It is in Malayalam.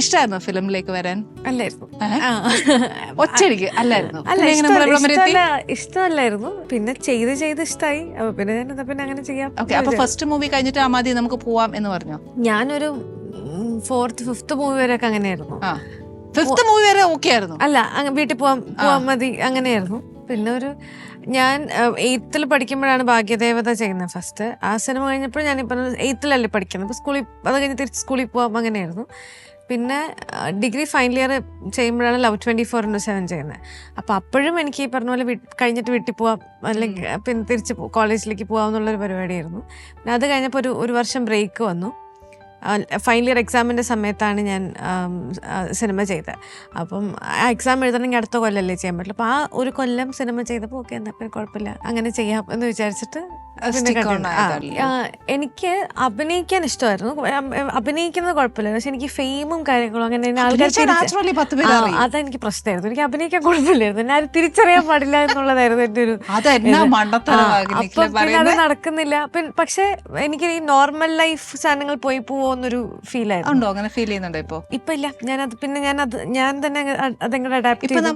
ഇഷ്ടമായിരുന്നോ ഫിലിമിലേക്ക് വരാൻ? അല്ലായിരുന്നു. ഒറ്റയ്ക്ക് അല്ലായിരുന്നു? ഇഷ്ടമല്ലായിരുന്നു. പിന്നെ ചെയ്ത് ചെയ്ത് ഇഷ്ടമായി പിന്നെ ഞാൻ പിന്നെ അങ്ങനെ ചെയ്യാം. ഓക്കെ അപ്പൊ ഫസ്റ്റ് മൂവി കഴിഞ്ഞിട്ട് ആ മതി നമുക്ക് പോവാം എന്ന് പറഞ്ഞു? ഞാനൊരു ഫോർത്ത് ഫിഫ്ത്ത് മൂവി വരെയൊക്കെ അങ്ങനെയായിരുന്നു. ഫിഫ്ത്ത് മൂവി വരെ ഓക്കെ ആയിരുന്നു. അല്ല വീട്ടിൽ പോവാം പോവാൻ മതി അങ്ങനെയായിരുന്നു. പിന്നെ ഒരു ഞാൻ എയ്ത്തിൽ പഠിക്കുമ്പോഴാണ് ഭാഗ്യദേവത ചെയ്യുന്നത് ഫസ്റ്റ് ആ സിനിമ കഴിഞ്ഞപ്പോൾ ഞാനിപ്പോൾ ഇപ്പം എയ്ത്തിലല്ലേ പഠിക്കുന്നത്. അപ്പോൾ സ്കൂളിൽ അത് കഴിഞ്ഞ് തിരിച്ച് സ്കൂളിൽ പോകാം അങ്ങനെയായിരുന്നു. പിന്നെ ഡിഗ്രി ഫൈനൽ ഇയർ ചെയ്യുമ്പോഴാണ് love twenty four into seven ചെയ്യുന്നത്. അപ്പോൾ അപ്പോഴും എനിക്ക് ഈ പറഞ്ഞ പോലെ കഴിഞ്ഞിട്ട് വീട്ടിൽ പോവാം അല്ലെങ്കിൽ പിന്നെ തിരിച്ച് കോളേജിലേക്ക് പോകാം എന്നുള്ളൊരു പരിപാടിയായിരുന്നു. പിന്നെ അത് കഴിഞ്ഞപ്പോൾ ഒരു ഒരു വർഷം ബ്രേക്ക് വന്നു. ഫൈനൽ ഇയർ എക്സാമിന്റെ സമയത്താണ് ഞാൻ സിനിമ ചെയ്തത്. അപ്പം ആ എക്സാം എഴുതണമെങ്കിൽ അടുത്ത കൊല്ലമല്ലേ ചെയ്യാൻ പറ്റുള്ളൂ. അപ്പോൾ ആ ഒരു കൊല്ലം സിനിമ ചെയ്തപ്പോൾ ഓക്കെ എന്നാൽ പിന്നെ കുഴപ്പമില്ല അങ്ങനെ ചെയ്യാം എന്ന് വിചാരിച്ചിട്ട് എനിക്ക് അഭിനയിക്കാൻ ഇഷ്ടമായിരുന്നു. അഭിനയിക്കുന്നത് കുഴപ്പമില്ല പക്ഷെ എനിക്ക് ഫെയിമും കാര്യങ്ങളും അങ്ങനെ ആൾക്കാർ അതെനിക്ക് പ്രശ്നമായിരുന്നു. എനിക്ക് അഭിനയിക്കാൻ കുഴപ്പമില്ലായിരുന്നു എന്നെ ആരും തിരിച്ചറിയാൻ പാടില്ല എന്നുള്ളതായിരുന്നു എന്റെ ഒരു. അപ്പൊ പിന്നെ അത് നടക്കുന്നില്ല. പക്ഷെ എനിക്ക് ഈ നോർമൽ ലൈഫ് സാധനങ്ങൾ പോയി പോവോന്നൊരു ഫീൽ ആയിരുന്നു അങ്ങനെ ഫീൽ ചെയ്യുന്നുണ്ടോ ഇപ്പൊ? ഇപ്പൊ ഇല്ല. അത് പിന്നെ ഞാൻ അത് ഞാൻ തന്നെ അതെങ്ങനെ അഡാപ്റ്റ്